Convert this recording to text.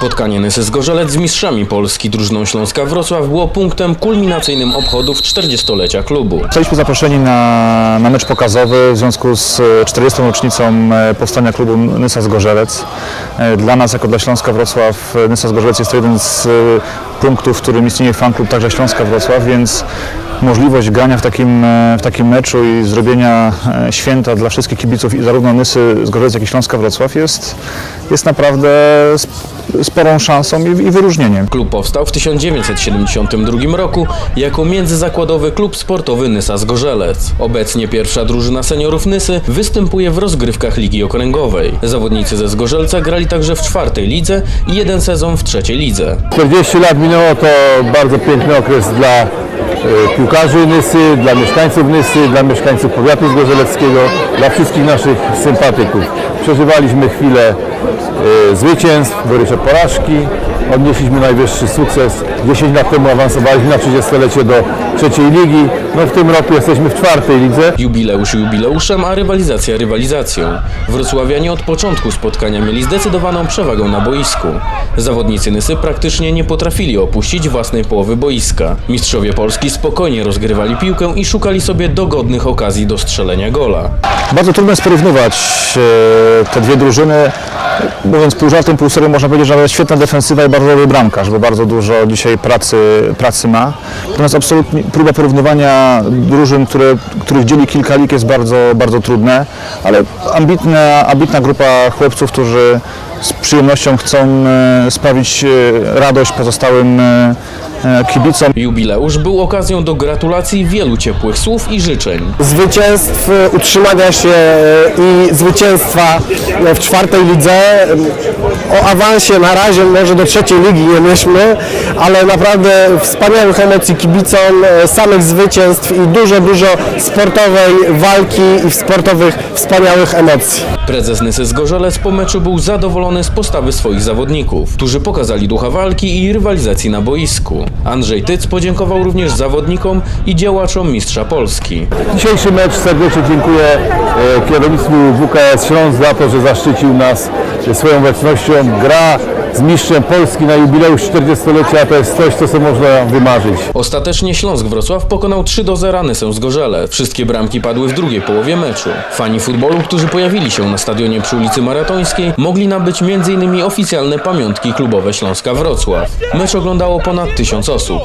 Spotkanie Nysy z Gorzelec z mistrzami Polski drużyną Śląska Wrocław było punktem kulminacyjnym obchodów 40-lecia klubu. Zostaliśmy zaproszeni na, na mecz pokazowy w związku z e, 40. rocznicą e, powstania klubu Nysa z Gorzelec. E, Dla nas, jako dla Śląska Wrocław, e, Nysa z Gorzelec jest to jeden z e, punktów, w którym istnieje fanklub także Śląska Wrocław, więc możliwość grania w takim, e, w takim meczu i zrobienia e, święta dla wszystkich kibiców i zarówno Nysy z Gorzelec, jak i Śląska Wrocław jest, jest naprawdę sp- sporą szansą i, i wyróżnieniem. Klub powstał w 1972 roku jako międzyzakładowy klub sportowy Nysa z Gorzelec. Obecnie pierwsza drużyna seniorów Nysy występuje w rozgrywkach Ligi Okręgowej. Zawodnicy ze Zgorzelca grali także w czwartej lidze i jeden sezon w trzeciej lidze. 40 lat minęło to bardzo piękny okres dla piłkarzy Nysy, dla mieszkańców Nysy, dla mieszkańców powiatu zgorzeleckiego, dla wszystkich naszych sympatyków. Przeżywaliśmy chwilę e, zwycięstw, gorycze porażki, odnieśliśmy najwyższy sukces. 10 lat temu awansowaliśmy na 30-lecie do trzeciej ligi. No w tym roku jesteśmy w czwartej lidze. Jubileusz jubileuszem, a rywalizacja rywalizacją. Wrocławianie od początku spotkania mieli zdecydowaną przewagę na boisku. Zawodnicy Nysy praktycznie nie potrafili opuścić własnej połowy boiska. Mistrzowie Polski spokojnie rozgrywali piłkę i szukali sobie dogodnych okazji do strzelenia gola. Bardzo trudno jest porównywać e, te dwie drużyny. Mówiąc pół żartem, pół serio, można powiedzieć, że nawet świetna defensywa i bardzo dobry bramkarz, bo bardzo dużo dzisiaj pracy, pracy ma. Natomiast absolutnie próba porównywania drużyn, które, których dzieli kilka lig jest bardzo, bardzo trudne, ale ambitna, ambitna grupa chłopców, którzy z przyjemnością chcą e, sprawić e, radość pozostałym e, kibicom. Jubileusz był okazją do gratulacji, wielu ciepłych słów i życzeń. zwycięstw, utrzymania się i zwycięstwa w czwartej lidze. O awansie na razie może do trzeciej ligi nie myślmy, ale naprawdę wspaniałych emocji kibicom, samych zwycięstw i dużo, dużo sportowej walki i sportowych wspaniałych emocji. Prezes Nysy z Gorzelec po meczu był zadowolony z postawy swoich zawodników, którzy pokazali ducha walki i rywalizacji na boisku. Andrzej Tyc podziękował również zawodnikom i działaczom Mistrza Polski. Dzisiejszy mecz serdecznie dziękuję e, kierownictwu WKS Śląsk za to, że zaszczycił nas swoją obecnością. Gra z mistrzem Polski na jubileusz 40-lecia to jest coś, co sobie można wymarzyć. Ostatecznie Śląsk Wrocław pokonał 3 do 0 Nysę z Gorzele. Wszystkie bramki padły w drugiej połowie meczu. Fani futbolu, którzy pojawili się na stadionie przy ulicy Maratońskiej, mogli nabyć m.in. oficjalne pamiątki klubowe Śląska Wrocław. Mecz oglądało ponad tysiąc osób.